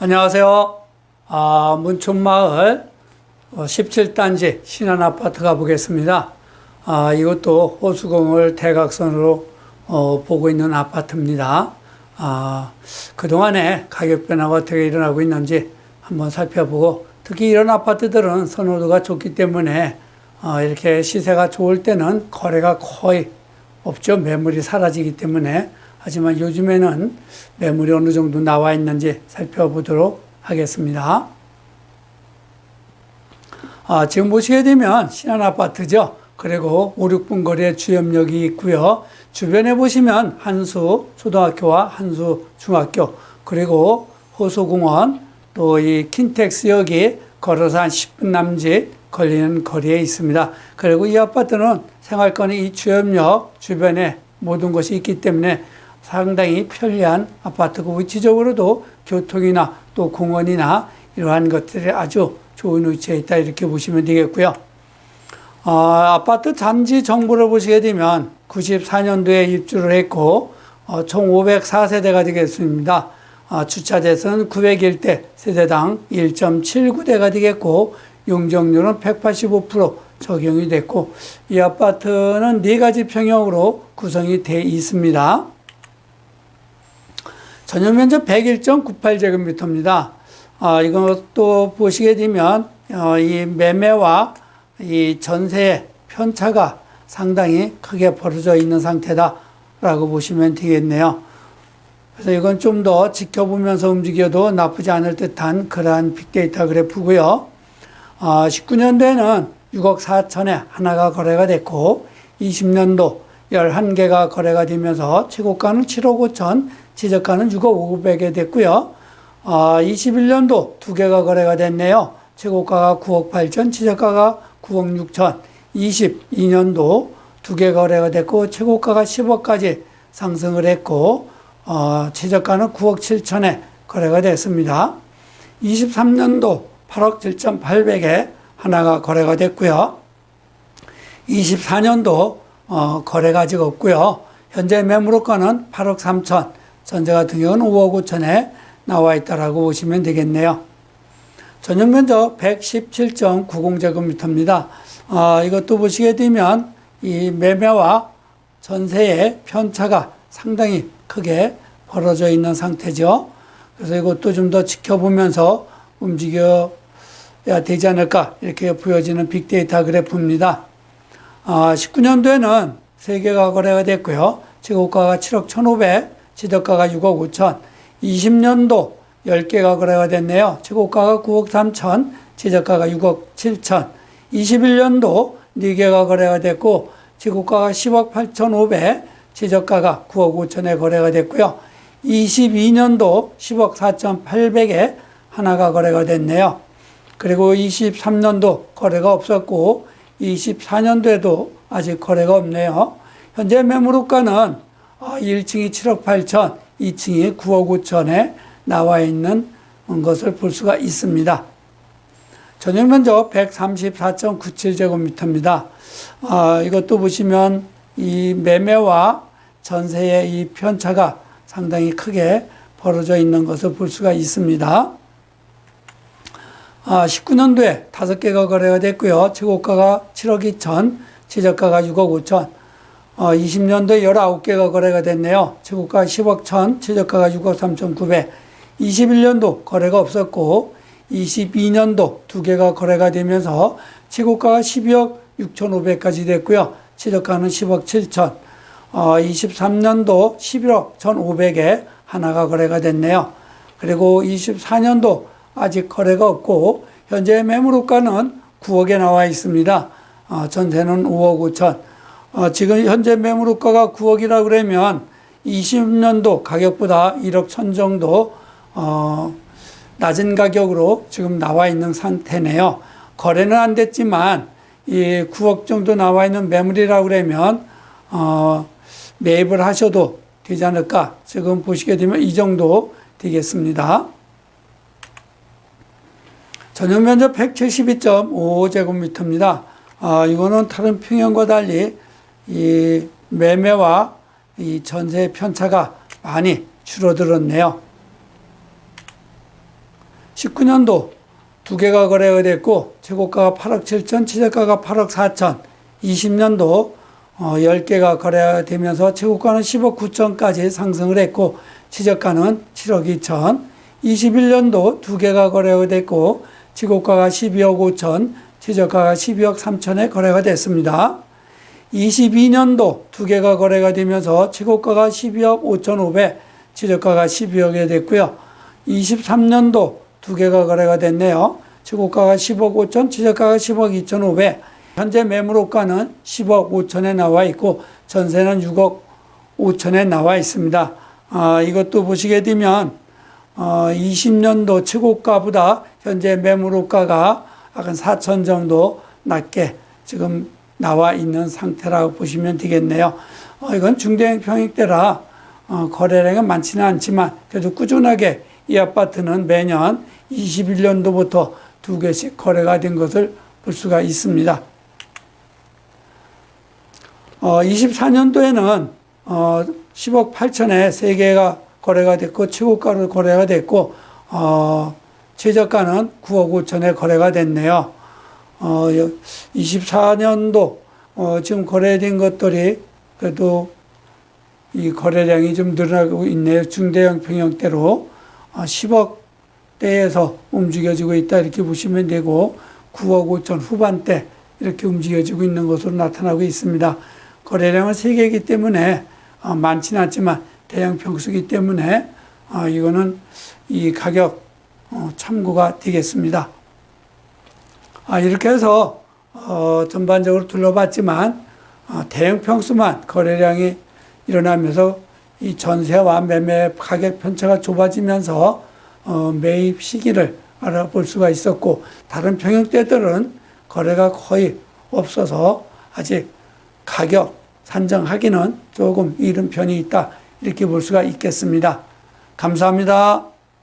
안녕하세요. 아, 문촌마을 17단지 신안 아파트 가보겠습니다. 아, 이것도 호수공을 대각선으로 어, 보고 있는 아파트입니다. 아, 그동안에 가격 변화가 어떻게 일어나고 있는지 한번 살펴보고 특히 이런 아파트들은 선호도가 좋기 때문에 어, 이렇게 시세가 좋을 때는 거래가 거의 없죠. 매물이 사라지기 때문에. 하지만 요즘에는 매물이 어느 정도 나와 있는지 살펴보도록 하겠습니다. 아, 지금 보시게 되면 신한 아파트죠. 그리고 5, 6분 거리에 주염역이 있고요. 주변에 보시면 한수 초등학교와 한수 중학교 그리고 호수공원 또 이 킨텍스역이 걸어서 한 10분 남짓 걸리는 거리에 있습니다. 그리고 이 아파트는 생활권이 이 주염역 주변에 모든 것이 있기 때문에 상당히 편리한 아파트고 위치적으로도 교통이나 또 공원이나 이러한 것들이 아주 좋은 위치에 있다 이렇게 보시면 되겠고요. 어, 아파트 단지 정보를 보시게 되면 94년도에 입주를 했고 어, 총 504세대가 되겠습니다. 어, 주차 대수는 901대 세대당 1.79대가 되겠고 용적률은 185% 적용이 됐고 이 아파트는 네 가지 평형으로 구성이 돼 있습니다. 전용 면적 101.98제곱미터입니다. 아, 이것도 보시게 되면 어, 이 매매와 이 전세의 편차가 상당히 크게 벌어져 있는 상태다라고 보시면 되겠네요. 그래서 이건 좀 더 지켜보면서 움직여도 나쁘지 않을 듯한 그러한 빅데이터 그래프고요. 아, 19년도에는 6억 4천에 하나가 거래가 됐고 20년도 11개가 거래가 되면서 최고가는 7억 5천, 최저가는 6억 5백에 됐고요. 아, 21년도 두 개가 거래가 됐네요. 최고가가 9억 8천, 최저가가 9억 6천. 22년도 두 개 거래가 됐고 최고가가 10억까지 상승을 했고 어, 최저가는 9억 7천에 거래가 됐습니다. 23년도 8억 7천 8백에 하나가 거래가 됐고요. 24년도 어, 거래가 아직 없고요. 현재 매물호가는 8억 3천, 전세 같은 경우는 5억 5천에 나와 있다라고 보시면 되겠네요. 전용 면적 117.90제곱미터입니다. 어, 이것도 보시게 되면 이 매매와 전세의 편차가 상당히 크게 벌어져 있는 상태죠. 그래서 이것도 좀 더 지켜보면서 움직여야 되지 않을까 이렇게 보여지는 빅데이터 그래프입니다. 아, 19년도에는 3개가 거래가 됐고요. 최고가가 7억 1,500, 최저가가 6억 5천. 20년도 10개가 거래가 됐네요. 최고가가 9억 3천, 최저가가 6억 7천. 21년도 4개가 거래가 됐고, 최고가가 10억 8천5백, 최저가가 9억 5천에 거래가 됐고요. 22년도 10억 4천 8백에 하나가 거래가 됐네요. 그리고 23년도 거래가 없었고 24년도에도 아직 거래가 없네요. 현재 매물호가는 1층이 7억 8천, 2층이 9억 5천에 나와 있는 것을 볼 수가 있습니다. 전용 면적 134.97제곱미터입니다. 아, 이것도 보시면 이 매매와 전세의 이 편차가 상당히 크게 벌어져 있는 것을 볼 수가 있습니다. 아, 19년도에 5개가 거래가 됐고요. 최고가가 7억 2천, 최저가가 6억 5천. 어, 20년도에 19개가 거래가 됐네요. 최고가 10억 천, 최저가가 6억 3천 9백. 21년도 거래가 없었고, 22년도 두 개가 거래가 되면서 최고가가 12억 6천 5백까지 됐고요. 최저가는 10억 7천. 어, 23년도 11억 1,500에 하나가 거래가 됐네요. 그리고 24년도 아직 거래가 없고 현재 매물호가는 9억에 나와 있습니다. 어, 전세는 5억 5천. 어, 지금 현재 매물호가가 9억이라 그러면 20년도 가격보다 1억 천 정도 어, 낮은 가격으로 지금 나와 있는 상태네요. 거래는 안 됐지만 이 9억 정도 나와 있는 매물이라 그러면 어, 매입을 하셔도 되지 않을까. 지금 보시게 되면 이 정도 되겠습니다. 전용 면적 172.5제곱미터입니다. 아, 이거는 다른 평형과 달리 이 매매와 이 전세 편차가 많이 줄어들었네요. 19년도 두 개가 거래가 됐고 최고가가 8억 7천, 최저가가 8억 4천. 20년도 어, 10개가 거래가 되면서 최고가는 10억 9천까지 상승을 했고 최저가는 7억 2천. 21년도 두 개가 거래가 됐고 최고가가 12억 5천, 최저가가 12억 3천에 거래가 됐습니다. 22년도 두 개가 거래가 되면서 최고가가 12억 5천 5백, 최저가가 12억에 됐고요. 23년도 두 개가 거래가 됐네요. 최고가가 10억 5천, 최저가가 10억 2천 5백. 현재 매물호가는 10억 5천에 나와 있고 전세는 6억 5천에 나와 있습니다. 아, 이것도 보시게 되면 어, 20년도 최고가보다 현재 매물호가가 약 4천 정도 낮게 지금 나와 있는 상태라고 보시면 되겠네요. 어, 이건 중대형 평익대라 어, 거래량은 많지는 않지만 그래도 꾸준하게 이 아파트는 매년 21년도부터 두 개씩 거래가 된 것을 볼 수가 있습니다. 어, 24년도에는 어, 10억 8천에 세 개가 거래가 됐고 최고가로 거래가 됐고 어, 최저가는 9억 5천에 거래가 됐네요. 어, 24년도 어, 지금 거래된 것들이 그래도 이 거래량이 좀 늘어나고 있네요. 중대형 평형대로 어, 10억대에서 움직여지고 있다 이렇게 보시면 되고 9억 5천 후반대 이렇게 움직여지고 있는 것으로 나타나고 있습니다. 거래량은 세 개이기 때문에 어, 많지는 않지만 대형 평수기 때문에 어, 이거는 이 가격 어, 참고가 되겠습니다. 아, 이렇게 해서 어, 전반적으로 둘러봤지만 어, 대형 평수만 거래량이 일어나면서 이 전세와 매매 가격 편차가 좁아지면서 어, 매입 시기를 알아볼 수가 있었고 다른 평형대들은 거래가 거의 없어서 아직 가격 산정하기는 조금 이른 편이 있다 이렇게 볼 수가 있겠습니다. 감사합니다.